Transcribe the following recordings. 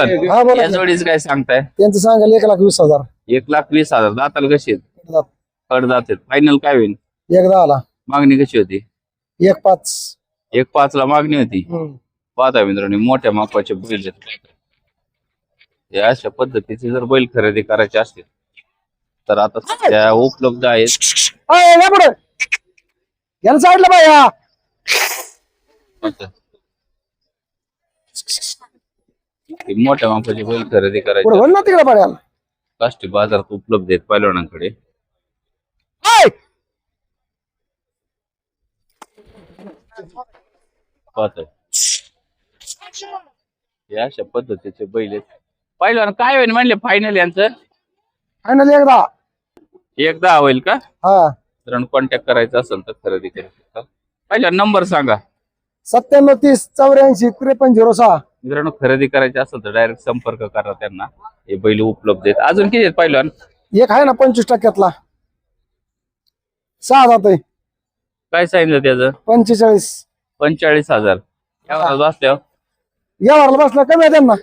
हा बोला या की. जोडीच काय सांगताय? त्यांचं सांगायला एक लाख वीस हजार. एक लाख वीस हजार. दाताला कशी आहेत? आहेत. फायनल काय होईल? एकदा आला मागणी कशी होती? एक पाच. एक पाच ला मागणी होती? हम्म. पाहता मित्रांनो मोठ्या मापाचे बैल आहेत. या अशा पद्धतीचे जर बैल खरेदी करायचे असतील तर आता सध्या उपलब्ध आहेत. अय, या पुढे. याला साईडला बाया मोठ्या मापाचे बैल खरेदी पुढे करायचे ना तिकडे पाड्याला काष्टी बाजारात उपलब्ध आहेत पैलवानांकडे! पाहताय. अशा पद्धतीचे बैल आहेत. पैलवान काय होईल म्हणले फायनल यांचं? फायनल एकदा. एकदा होईल का? हा. तर कॉन्टॅक्ट करायचा असेल तर खरेदी करू शकता पहिला नंबर सांगा. सत्त्याण्णव तीस चौऱ्याऐंशी त्रेपन्न झिरो सहा. मित्रांनो खरेदी करायची असेल तर डायरेक्ट संपर्क करा त्यांना. हे बैल उपलब्ध आहेत. अजून किती आहेत पहिलवान? एक आहे ना पंचवीस टक्क्यातला. सहा जात काय सांगितलं त्याचं पंचेचाळीस. पंचेचाळीस हजार. यावर बसल्यावर यावरला बसला कमी आहे त्यांना.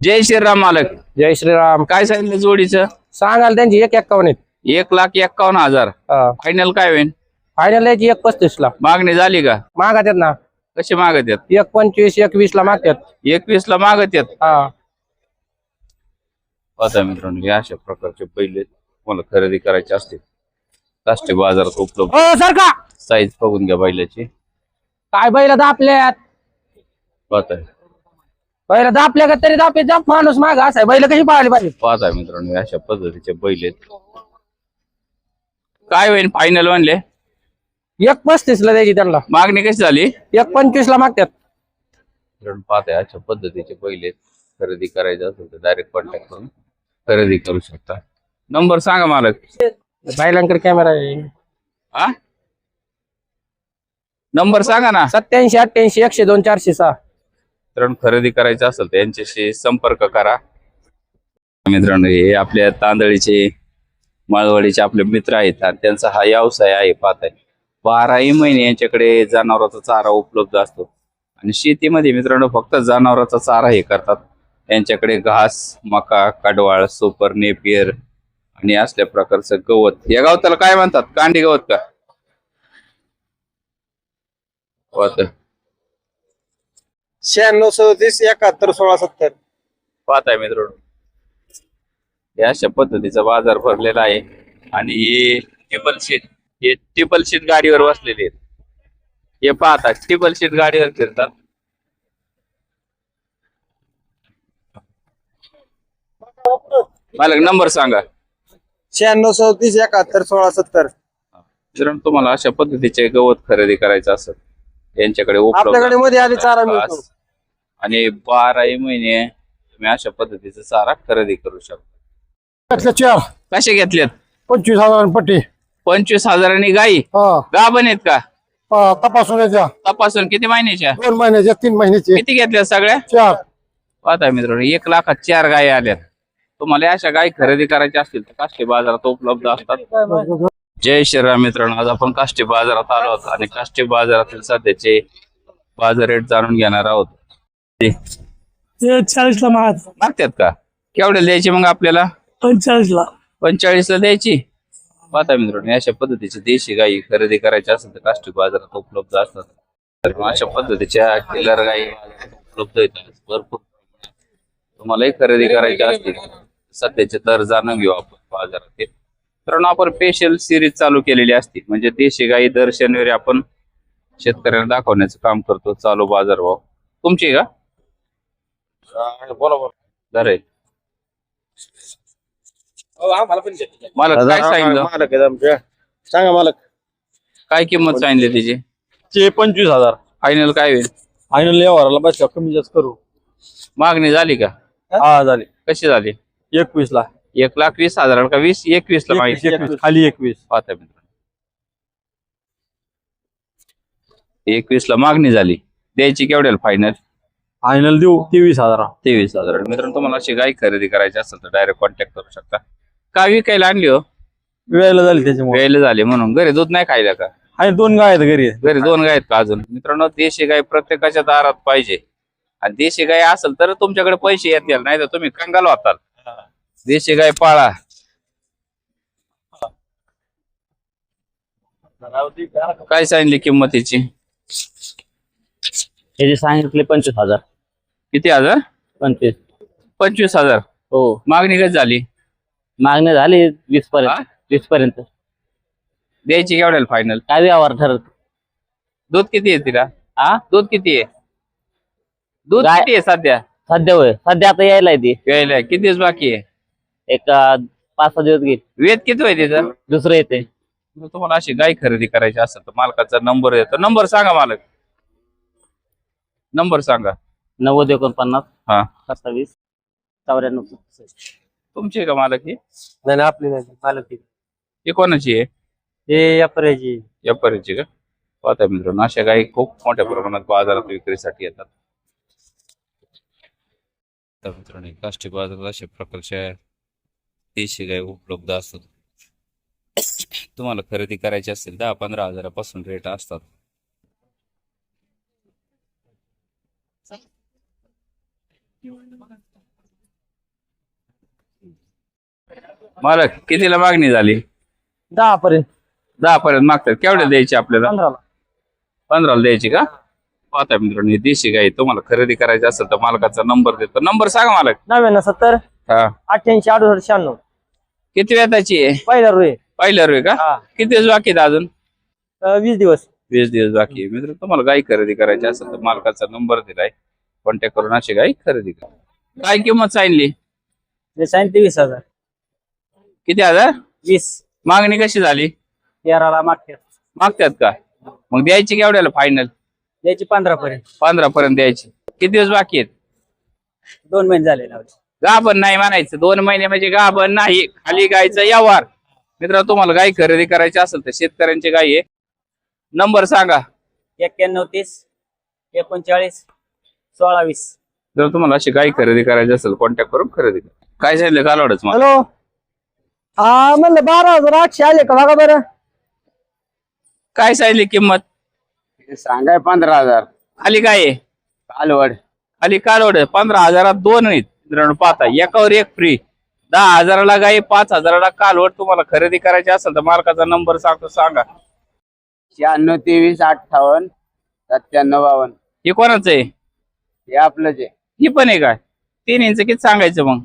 जय श्रीराम मालक. जय श्रीराम. काय सांगितलं जोडीचं? सांगाल त्यांची एक एक्कावन्न एक लाख एक्कावन्न हजार. फायनल काय होईल फायनल द्यायची एक पस्तीस ला मागणी झाली का? मागत आहेत कशी मागत आहेत? एक पंचवीस एक वीस ला मागतात एकवीस ला मागत आहेत? हा. आता मित्रांनो या अशा प्रकारचे बैल आहेत. तुम्हाला खरेदी करायचे असतील. काष्टी बाजारात उपलब्ध. हो सारखा साईज बघून घ्या बैलाची. काय बैल दापल्यात? पाहताय बैल दापल्या का तरी दापे दाप माणूस माग. असाय बैल कशी पाळली पाहिजे? पाहताय मित्रांनो हे अशा पद्धतीचे बैल आहेत. काय होईल फायनल म्हणले? एक पस्तीस ला द्यायची त्यांना. मागणी कशी झाली? एक पंचवीस ला मागतात. मित्रांनो पाहताय अशा पद्धतीचे आहेत खरेदी करायचे असेल तर डायरेक्ट कॉन्टॅक्ट करून खरेदी करू शकता. नंबर सांगा मालक. बैलांकडे कॅमेरा आहे. हा? नंबर सांगा ना. सत्याऐंशी अठ्ठ्याऐंशी एकशे दोन चारशे सहा. मित्रांनो खरेदी करायचं असेल तर यांच्याशी संपर्क करा. मित्रांनो हे आपल्या तांदळीचे माळवाडीचे आपले मित्र आहेत आणि त्यांचा हा व्यवसाय आहे पाहताय. बाराही महिने यांच्याकडे जनावरांचा चारा उपलब्ध असतो. आणि शेतीमध्ये मित्रांनो फक्त जनावरांचा चारा हे करतात. यांच्याकडे घास मका कडवाळ सुपर नेपियर आणि असल्या प्रकारचं गवत. या गवताला काय म्हणतात? कांडी गवत का. शहाण्णव सदतीस एकाहत्तर सोळा सत्तर. पाहताय मित्रांनो. या अशा पद्धतीचा बाजार भरलेला आहे. आणि हे टिबल शीट हे टिबल शीट गाडीवर बसलेले आहेत. हे पाहता टिबल शीट गाडीवर फिरतात. मालक नंबर सांगा. शहाण्णव सदतीस एकाहत्तर सोळा सत्तर. मित्रांनो तुम्हाला अशा पद्धतीचे गवत खरेदी करायचं असेल यांच्याकडे उपलब्ध आपल्याकडे मध्ये आधी चारा मिळतो. घास आणि बाराही महिने तुम्ही अशा पद्धतीचा चारा खरेदी करू शकता. चार? कसे घेतलेत? पंचवीस हजार पट्टी. पंचवीस हजारांनी गाई. हा. गाभण आहेत का? हा, तपासून तपासून किती महिन्याच्या? दोन महिन्याच्या तीन महिन्याचे. किती घेतल्या सगळ्या? चार. पाहता मित्रांनो एक लाखात चार गायी आल्यात. तुम्हाला अशा गायी खरेदी करायच्या असतील तर काष्टी बाजारात उपलब्ध असतात. जय श्रीराम मित्रांनो आज आपण काष्टी बाजारात आलो आहोत आणि काष्टी बाजारातील सध्याचे बाजार रेट जाणून घेणार आहोत. ते ते चाळीस ला माग मागतात का? केवढ्या द्यायची मग आपल्याला? पंचेचाळीस ला पंचेचाळीस ला द्यायची? पाहता मित्रांनो अशा पद्धतीची देशी गायी खरेदी करायची असेल तर काष्टी बाजारात उपलब्ध असतात. तर अशा पद्धतीच्या किल्लर गायी उपलब्ध आहेत. भरपूर. तुम्हालाही खरेदी करायची असतील सध्याचे दर जाणून घेऊ आपण बाजारात. मित्रांनो आपण स्पेशल सिरीज चालू केलेली असते. म्हणजे देशी गायी दर शनिवारी आपण शेतकऱ्यांना दाखवण्याचं काम करतो. चालू बाजार भाव. तुमची का? बोला बोला. काय सांगितलं? मालक आहेत आमच्या सांगा मालक. काय किंमत सांगितली तिची? ते पंचवीस हजार. फायनल काय होईल? फायनल व्यवहाराला बस कमी जास्त करू. मागणी झाली का? हा झाले. कशी झाली? एकवीस ला. एक लाख वीस हजार का वीस? एकवीस ला माहिती एकवीस खाली एकवीस. पाहता मित्रांनो. एकवीस ला मागणी झाली. द्यायची केवढ्याला फायनल फायनल देऊ तेवीस हजार. तेवीस हजार. मित्रांनो तुम्हाला अशी गाय खरेदी करायची असेल तर डायरेक्ट कॉन्टॅक्ट करू शकता. का विकायला आणली हो? वेळेला झाली त्याच्यामुळे. वेळेला झाली म्हणून. घरी दूध नाही खायला का? आणि दोन गाय आहेत घरी. घरी दोन गाय आहेत का अजून? मित्रांनो देशी गाय प्रत्येकाच्या दारात पाहिजे. आणि देशी गाय असेल तर तुमच्याकडे पैसे येतील नाही तर तुम्ही कंगाल होताल देशी गाय पाळा. काय सांगितली किंमतीची त्याचे सांगितले पंचवीस हजार. किती हजार? पंचवीस. पंचवीस हजार. हो. मागणी कशी झाली? मागणी झाली वीस हा? पर्यंत वीस पर्यंत. द्यायची केवढ्याला फायनल काय व्यवहार ठरत? दूध किती आहे तिला? हा? दूध किती आहे? दूध गाय- किती आहे सध्या? सध्या होय. सध्या आता यायला ती. यायला. किती दिवस बाकी आहे? एक अं, पाच सहा दिवस घेईल वेद किती आहे तिचं? दुसरं येते. जर तुम्हाला अशी गाय खरेदी करायची असेल तर मालकाचा नंबर येतो. नंबर सांगा मालक. नंबर सांगा. नव्वद एकोणपन्नास हा. सत्तावीस चौऱ्याण्णव तुमची आहे का मालक ही? नाही नाही, आपली नाही मालक ती. ही कोणाची आहे? हे अपर्याची व्यापाऱ्याची का? पाहता मित्रांनो अशा गायी खूप मोठ्या प्रमाणात बाजारात विक्रीसाठी येतात. तर मित्रांनो काष्टी बाजारात अशा प्रकारच्या देशी गाय उपलब्ध असतात. तुम्हाला खरेदी करायची असेल दहा पंधरा हजारापासून रेट असतात. मालक कितीला मागणी झाली? दहा पर्यंत दहा पर्यंत मागतात केवढ्या द्यायची आपल्याला? पंधराला. पंधराला द्यायची का? पाहता मित्रांनो ही देशी गाय तुम्हाला खरेदी करायची असेल तर मालकाचा नंबर देतो. नंबर सांगा मालक नव्याण्णव सत्तर हा. अठ्ठ्याऐंशी अडुसष्ट शहाण्णव. किती वेताची आहे? पहिला रुये पहिल्या रुई का? हा. किती दिवस बाकी आहेत अजून? अं, वीस दिवस. वीस दिवस बाकी आहे. मित्र तुम्हाला गाय खरेदी करायची असेल तर मालकाचा नंबर दिलाय. कॉन्टॅक्ट करून अशी गाय खरेदी करा. काय किंमत सांगली ते सांगितले वीस हजार. किती हजार वीस. मागणी कशी झाली? तेराला मागच्या मागतात का? मग द्यायची केवढ्याला फायनल द्यायची पंधरा पर्यंत पंधरा पर्यंत द्यायची. किती दिवस बाकी आहेत? दोन महिने झाले गाभण नाही म्हणायचं. दोन महिने म्हणजे गाभण नाही. खाली गायचा व्यवहार मित्र तुम्हाला गाय खरेदी करायची असेल तर शेतकऱ्यांची गाय आहे. नंबर सांगा. एक्क्याण्णव तीस एकोणचाळीस सोळा वीस. जर तुम्हाला अशी गाय खरेदी करायची असेल कॉन्टॅक्ट करून खरेदी करा. काय सांगितलं? कालवडच मला. हॅलो हा म्हणलं बारा हजार आठशे आले का बघा बरं. काय सांगितली किंमत? सांगाय पंधरा हजार. खाली काय आहे? कालवड. खाली कालवड पंधरा हजारात दोन आहेत. मित्रांनो पाहता एकावर एक फ्री दहा हजाराला गाय पाच हजाराला कालवड. तुम्हाला खरेदी करायची असेल तर मालकाचा नंबर सांगतो सांगा. शहाण्णव तेवीस अठ्ठावन्न सत्त्याण्णव बावन्न. हे कोणाचं आहे? हे आपलंच आहे. ही पण आहे. काय तीन इंच किती सांगायचं मग?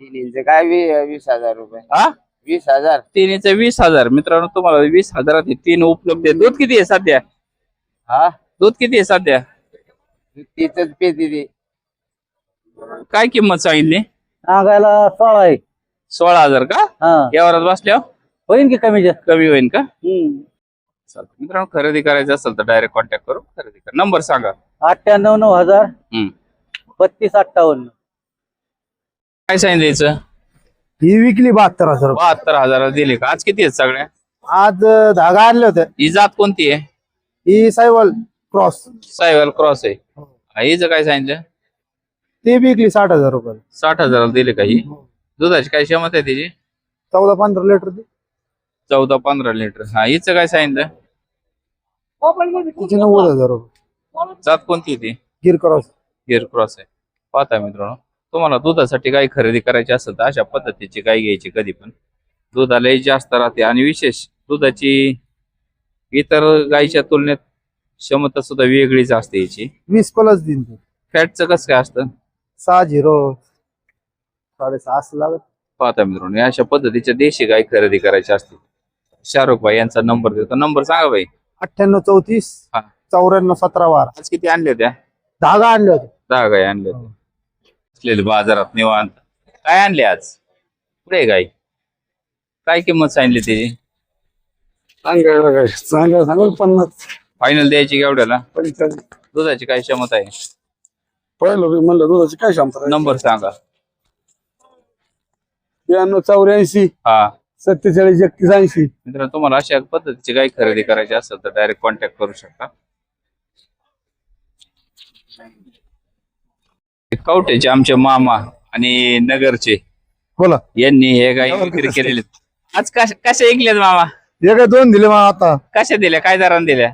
तीन इंच काय वी- वीस हजार रुपये? हा? वीस हजार? तीन इंच वीस हजार. मित्रांनो तुम्हाला वीस हजारात हे तीन उपलब्ध आहे दूध किती आहे सध्या? हा? दूध किती आहे सध्या? तीच पेती ती काय किंमत सांगितली? सांगायला सोळा आहे. सोळा हजार का? हा. यावरात बसल्यावर होईन की कमी जास्त? कमी होईल का? चालतं मित्रांनो खरेदी करायचं असेल तर डायरेक्ट कॉन्टॅक्ट करून खरेदी करा. नंबर सांगा. अठ्ठ्याण्णव नऊ हजार हम्म. बत्तीस अठ्ठावन्न. काय सांगितलं ही विकली बहात्तर हजार रुपये. बहात्तर हजाराला दिली का? आज किती आहेत सगळ्या? आज अं, धागा आणले होते. ही जात कोणती आहे? ही सायवल क्रॉस. सायवल क्रॉस आहे. हा, हिचं काय सांगितलं ती विकली साठ हजार रुपये. साठ हजाराला दिली का ही? दुधाची काय क्षमता आहे त्याची चौदा पंधरा लिटर ती. चौदा पंधरा लिटर. हा हिचं काय सांगितलं तिचे नव्वद हजार रुपये. जात कोणती आहे ती? गिर क्रॉस. गिअर क्रॉस आहे. पाहता मित्रांनो. तुम्हाला दुधासाठी गाय खरेदी करायची असेल तर अशा पद्धतीची गाय घ्यायची कधी पण. दुधालाही जास्त राहते आणि विशेष दुधाची इतर गायच्या तुलनेत क्षमता सुद्धा वेगळीच असते याची. वीस प्लस दिन फॅटचं कसं काय असतं? सहा झिरो साडेसहा असं लागत. पाहता मित्रांनो अशा पद्धतीच्या देशी गाय खरेदी करायची असते शाहरुख भाई यांचा नंबर देतो. नंबर सांगा भाई. अठ्ठ्याण्णव चौतीस हा. चौऱ्याण्णव सतरा बारा. आज किती आणले होत्या धागा आणले होते दहा गाय आणले होते असलेले बाजारात निवांत. काय आणले आज? पुढे गाय काय किंमत सांगितली त्याची? काय सांगा सांगा पन्नास? फायनल द्यायची केवढ्याला पंचेचाळीस दुधाची काय क्षमता आहे? पहिलं म्हणलं दुधाची काय क्षमता नंबर सांगा. ब्याण्णव चौऱ्याऐंशी हा. सत्तेचाळीस एकतीस ऐंशी. मित्रांनो तुम्हाला अशा पद्धतीची गाय खरेदी करायची असेल तर डायरेक्ट कॉन्टॅक्ट करू शकता. कवटेचे आमचे मामा आणि नगरचे. बोला. यांनी हे गाय विक्री केलेले. आज कशा कशा ऐकल्यात मामा? हे काय दोन दिले मग आता. कशा दिल्या? काय दराने दिल्या?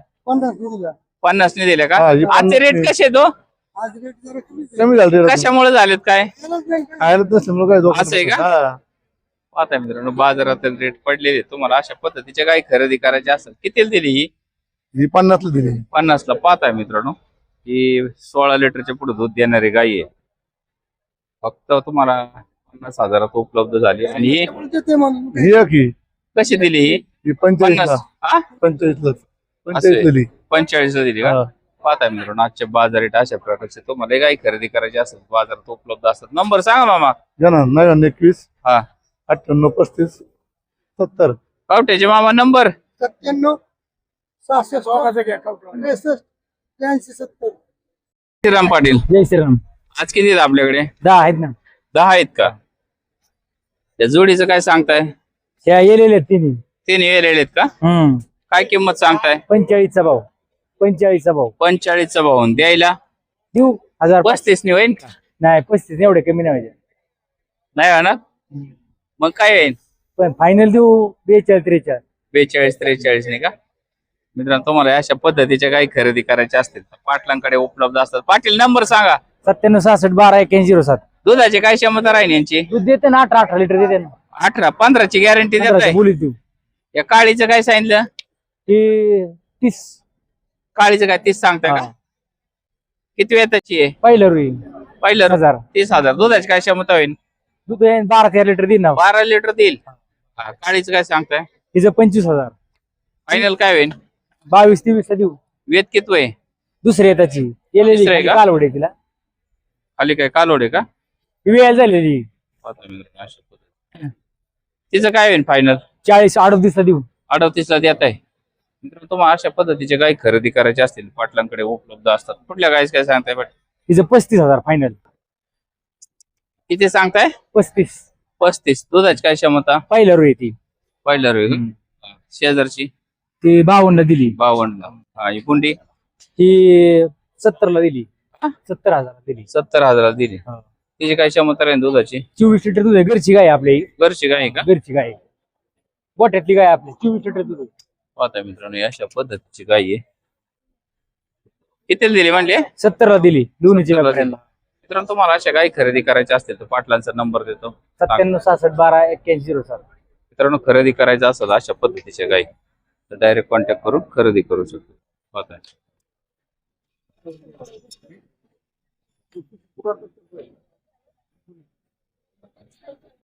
पन्नासने दिल्या का? हा, ही आजचे पन्नासने. रेट कसे तो कमी झाले. कशामुळे झालेत काय? खायला नसल्यामुळे काय असं आहे का? पाहता मित्रांनो बाजारात रेट पडलेले तुम्हाला अशा पद्धतीच्या गाय खरेदी करायची असेल कितीला दिली ही? ही पन्नासला दिली. पन्नासला पाहताय मित्रांनो. ही सोळा लिटरच्या पुढे दूध देणारी गाय आहे फक्त तुम्हाला पन्नास हजारात उपलब्ध झाली आणि ही ही आहे की कशी दिली ही ही पंचेचाळीसला पन्नास हा पंचेचाळीसला असं पंचेचाळीस आहे. दिली पंचेचाळीसला दिली का हा. पाहताय मित्रांनो आजच्या बाजार रेट अशा प्रकारचे तुम्हाला गाय खरेदी करायची असेल बाजारात उपलब्ध असतात नंबर सांगा मामा घ्या नव्याण्णव एकवीस हा अठ्ठ्याण्णव पस्तीस सत्तर पावट्याचे मामा नंबर सत्त्याण्णव सहासष्ट सत्तर. श्रीराम पाटील. जय श्रीराम आज किती आहेत आपल्याकडे? दहा आहेत ना. दहा आहेत का? त्या जोडीचं काय सांगताय? ह्या येलेले आहेत तिन्ही. तीन वेळ आहेत का? हम्म. काय किंमत सांगताय? पंचेचाळीसचा भाव. पंचेचाळीसचा भाव. पंचेचाळीसचा भाऊन द्यायला? देऊ. हजार पस्तीस नि होईन का? नाही पस्तीस एवढे कमी नाही व्हायचे. नाही होणार? मग काय येईल पण फायनल देऊ बेचाळीस त्रेचाळीस. बेचाळीस त्रेचाळीस नाही का? मित्रांनो तुम्हाला अशा पद्धतीच्या काही खरेदी करायच्या असतील तर पाटलांकडे उपलब्ध असतात. पाटील नंबर सांगा. सत्त्याण्णव सहासष्ट बारा एक्याऐंशी झिरो सात दुधाची काय क्षमता राहील यांची? दूध देते ना अठरा अठरा लिटर देते ना. अठरा पंधराची गॅरंटी देत देऊ. या काळीचं काय सांगितलं? ते तीस. काळीचं काय तीस सांगताय का? हा. किती वेताची आहे? पहिलं रुई. पहिलं हजार. तीस हजार. दुधाची काय क्षमता होईल? दूध आहे बारा तेरा लिटर देईन ना. बारा लिटर देईल. हा, काळीचं काय सांगताय? तिचं पंचवीस हजार. फायनल काय होईल? बावीस तेवीस देऊ. वेत किती आहे दुसरी आहे त्याची. दुसरी आहे का? कालवडे तिला. खाली काय कालोडे का? वेळ झालेली. पाहता मित्रांनो, अशा पद्धतीने. तिचं काय होईल फायनल चाळीस अडतीसला देऊ. अडतीसला देत आहे. मित्रांनो तुम्हाला अशा पद्धतीचे गाय खरेदी करायचे असतील पाटलांकडे उपलब्ध असतात कुठल्या गायच काय सांगताय पाटील तिचं पस्तीस हजार फायनल किती सांगताय? पस्तीस. पस्तीस. दुधाची काय क्षमता? पहिलं रुई ती. पहिल्या रोज शेजारची? ती बावन्न दिली. बावन्न. हा ही पुंडी ती सत्तरला दिली. सत्तर हजार दिली. सत्तर हजाराला दिली. हा. तिची काय क्षमता राहील दुधाची? चोवीस लिटर दूध आहे घरची गाय आहे आपली. घरची गाय आहे का? घरची गाय आहे. गोठ्यातली गाय आहे आपली चोवीस लिटर दूध आहे. पाहता मित्रांनो ही अशा पद्धतीची गाय आहे. कितीला दिली म्हणले? सत्तरला दिली दोन्हीची सत्तरला. दिली. मित्रांनो तुम्हाला अशा गाय खरेदी करायच्या असतील तर पाटलांचा नंबर देतो. सत्त्याण्णव सहासष्ट बारा एक्क्याऐंशी झिरो सात मित्रांनो खरेदी करायचं असेल अशा पद्धतीच्या गाई तर डायरेक्ट कॉन्टॅक्ट करून खरेदी करू शकतो. पाहता